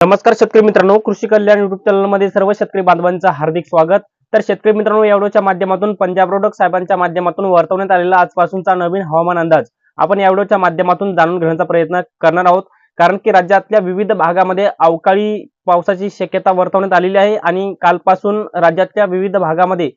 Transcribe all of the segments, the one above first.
नमस्कार शेतकरी मित्रांनो कृषी कल्याण युट्यूब चॅनलमध्ये सर्व शेतकरी बांधवांचं हार्दिक स्वागत. तर शेतकरी मित्रांनो यावडोच्या माध्यमातून पंजाब रोडक साहेबांच्या माध्यमातून वर्तवण्यात आलेला आजपासूनचा नवीन हवामान अंदाज आपण यावडोच्या माध्यमातून जाणून घेण्याचा प्रयत्न करणार आहोत. कारण की राज्यातल्या विविध भागामध्ये अवकाळी पावसाची शक्यता वर्तवण्यात आलेली आहे आणि कालपासून राज्यातल्या विविध भागामध्ये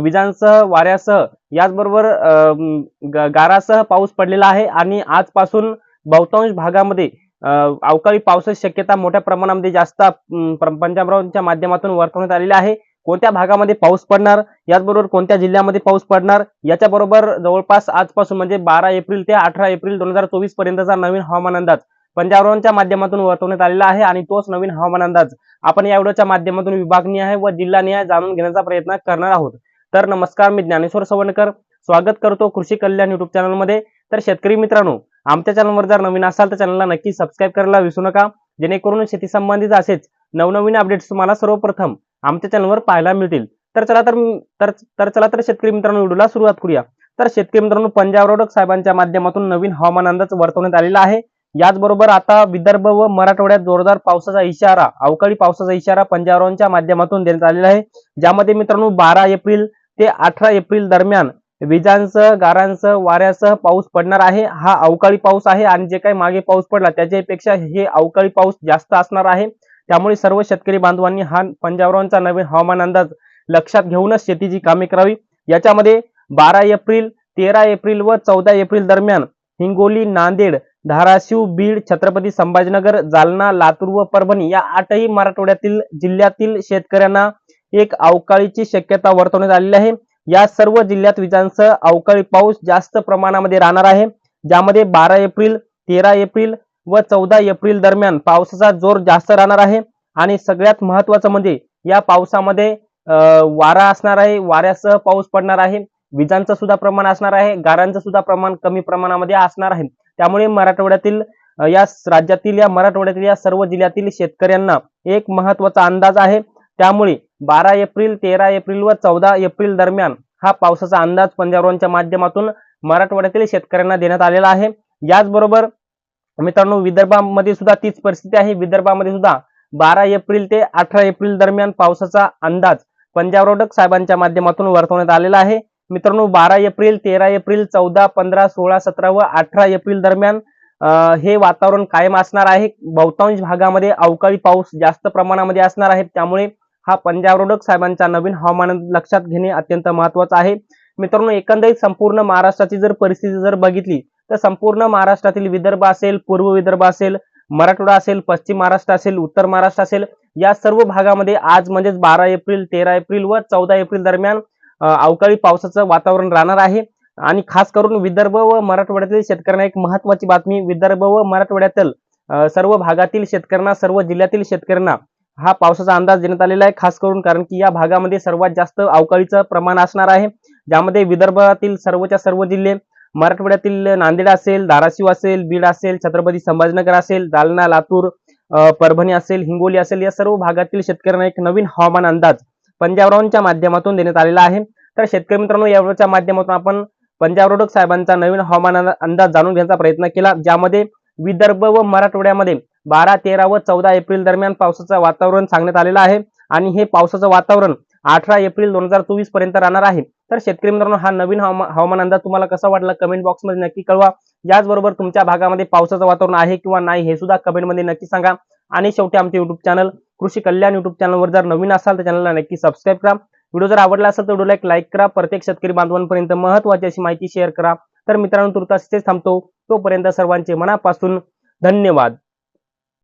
विजांसह वाऱ्यासह याचबरोबर अं, गारासह पाऊस पडलेला आहे आणि आजपासून बहुतांश भागामध्ये अवकाळी पावसाची शक्यता मोठ्या प्रमाणामध्ये जास्त अं, पंजाबरावांच्या माध्यमातून वर्तवण्यात आलेली आहे. कोणत्या भागामध्ये पाऊस पडणार? याचबरोबर कोणत्या जिल्ह्यामध्ये पाऊस पडणार? याच्याबरोबर जवळपास आजपासून म्हणजे बारा एप्रिल ते अठरा एप्रिल दोन हजार चोवीस पर्यंतचा नवीन हवामान अंदाज पंजाबरावांच्या माध्यमातून वर्तवण्यात आलेला आहे आणि तोच नवीन हवामान अंदाज आपण या व्हिडिओच्या माध्यमातून विभागनीय आहे व जिल्हानिहाय जाणून घेण्याचा प्रयत्न करणार आहोत. तर नमस्कार मी ज्ञानेश्वर सवणकर स्वागत करतो कृषी कल्याण युट्यूब चॅनलमध्ये तर शेतकरी मित्रांनो आमच्या चॅनलवर जर नवीन असाल तर चॅनलला नक्की सबस्क्राईब करायला विसरू नका. जेणेकरून शेती संबंधित असेच नवनवीन अपडेट्स तुम्हाला सर्वप्रथम आमच्या चॅनलवर पाहायला मिळतील. तर चला तर तर तर चला तर शेतकरी मित्रांनो व्हिडिओला सुरुवात करूया. तर शेतकरी मित्रांनो पंजाब रोडक साहेबांच्या माध्यमातून नवीन हवामान अंदाज वर्तवण्यात आलेला आहे. याचबरोबर आता विदर्भ व मराठवाड्यात जोरदार पावसाचा इशारा अवकाळी पावसाचा इशारा पंजाबरावांच्या माध्यमातून देण्यात आलेला आहे. ज्यामध्ये मित्रांनो बारा एप्रिल ते अठरा एप्रिल दरम्यान विजांचं गारांचं वाऱ्यासह पाऊस पडणार आहे. हा अवकाळी पाऊस आहे आणि जे काही मागे पाऊस पडला त्याच्यापेक्षा हे अवकाळी पाऊस जास्त असणार आहे. त्यामुळे सर्व शेतकरी बांधवांनी हा पंजाबरावांचा नवीन हवामान अंदाज लक्षात घेऊनच शेतीची कामे करावी. याच्यामध्ये बारा एप्रिल तेरा एप्रिल व चौदा एप्रिल दरम्यान हिंगोली नांदेड धाराशिव बीड छत्रपती संभाजीनगर जालना लातूर व परभणी या आठही मराठवाड्यातील जिल्ह्यातील शेतकऱ्यांना एक अवकाळीची शक्यता वर्तवण्यात आलेली आहे. या सर्व जिल्ह्यात विजांसह अवकाळी पाऊस जास्त प्रमाणामध्ये राहणार आहे. ज्यामध्ये बारा एप्रिल तेरा एप्रिल व चौदा एप्रिल दरम्यान पावसाचा जोर जास्त राहणार आहे. आणि सगळ्यात महत्वाचं म्हणजे या पावसामध्ये वारा असणार आहे. वाऱ्यासह पाऊस पडणार आहे. विजांचं सुद्धा प्रमाण असणार आहे. गारांचं सुद्धा प्रमाण कमी प्रमाणामध्ये असणार आहे. त्यामुळे मराठवाड्यातील या राज्यातील या मराठवाड्यातील या सर्व जिल्ह्यातील शेतकऱ्यांना एक महत्त्वाचा अंदाज आहे. त्यामुळे बारा एप्रिल तेरा एप्रिल व चौदा एप्रिल दरम्यान हा पावसाचा अंदाज पंजाबरावांच्या माध्यमातून मराठवाड्यातील शेतकऱ्यांना देण्यात आलेला आहे. याचबरोबर मित्रांनो विदर्भामध्ये सुद्धा तीच परिस्थिती आहे. विदर्भामध्ये सुद्धा बारा एप्रिल ते अठरा एप्रिल दरम्यान पावसाचा अंदाज पंजाब रोडक साहेबांच्या माध्यमातून वर्तवण्यात आलेला आहे. मित्रांनो बारा एप्रिल तेरा एप्रिल चौदा पंधरा सोळा सतरा व अठरा एप्रिल दरम्यान हे वातावरण कायम असणार आहे. बहुतांश भागामध्ये अवकाळी पाऊस जास्त प्रमाणामध्ये असणार आहे. त्यामुळे हा पंजाब रोडक साहेबांचा नवीन हवामान लक्षात घेणे अत्यंत महत्वाचं आहे. मित्रांनो एकंदरीत संपूर्ण महाराष्ट्राची जर परिस्थिती जर बघितली तर संपूर्ण महाराष्ट्रातील विदर्भ असेल पूर्व विदर्भ असेल मराठवाडा असेल पश्चिम महाराष्ट्र असेल उत्तर महाराष्ट्र असेल या सर्व भागामध्ये आज म्हणजेच बारा एप्रिल तेरा एप्रिल व चौदा एप्रिल दरम्यान अवकाळी पावसाचं वातावरण राहणार आहे. आणि खास करून विदर्भ व मराठवाड्यातील शेतकऱ्यांना एक महत्वाची बातमी विदर्भ व मराठवाड्यातील सर्व भागातील शेतकऱ्यांना सर्व जिल्ह्यातील शेतकऱ्यांना हा पावसाचा अंदाज देण्यात आलेला आहे खास करून कारण की या भागामध्ये सर्वात जास्त अवकाळीचं प्रमाण असणार आहे. ज्यामध्ये विदर्भातील सर्वच्या सर्व जिल्हे मराठवाड्यातील नांदेड असेल धाराशिव असेल बीड असेल छत्रपती संभाजीनगर असेल जालना लातूर परभणी असेल हिंगोली असेल या सर्व भागातील शेतकऱ्यांना एक नवीन हवामान अंदाज पंजाबरावांच्या माध्यमातून देण्यात आलेला आहे. तर शेतकरी मित्रांनो यावरच्या माध्यमातून आपण पंजाब रोडक साहेबांचा नवीन हवामान अंदाज जाणून घेण्याचा प्रयत्न केला ज्यामध्ये विदर्भ व मराठवाड्यामध्ये बारा तेरा व चौदा एप्रिल दरम्यान पावसाचं वातावरण सांगण्यात आलेलं आहे. आणि हे पावसाचं वातावरण अठरा एप्रिल दोन हजार चोवीसपर्यंत राहणार आहे. तर शेतकरी मित्रांनो हा नवीन हवामान अंदाज तुम्हाला कसा वाटला कमेंट बॉक्समध्ये नक्की कळवा. याचबरोबर तुमच्या भागामध्ये पावसाचं वातावरण आहे किंवा नाही हे सुद्धा कमेंटमध्ये नक्की सांगा. आणि शेवटी आमचे युट्यूब चॅनल कृषी कल्याण युट्यूब चॅनलवर जर नवीन असाल तर चॅनलला नक्की सबस्क्राईब करा. व्हिडिओ जर आवडला असेल तर व्हिडिओला एक लाईक करा. प्रत्येक शेतकरी बांधवांपर्यंत महत्वाची अशी माहिती शेअर करा. तर मित्रांनो तुर्तास थांबतो. तोपर्यंत सर्वांचे मनापासून धन्यवाद.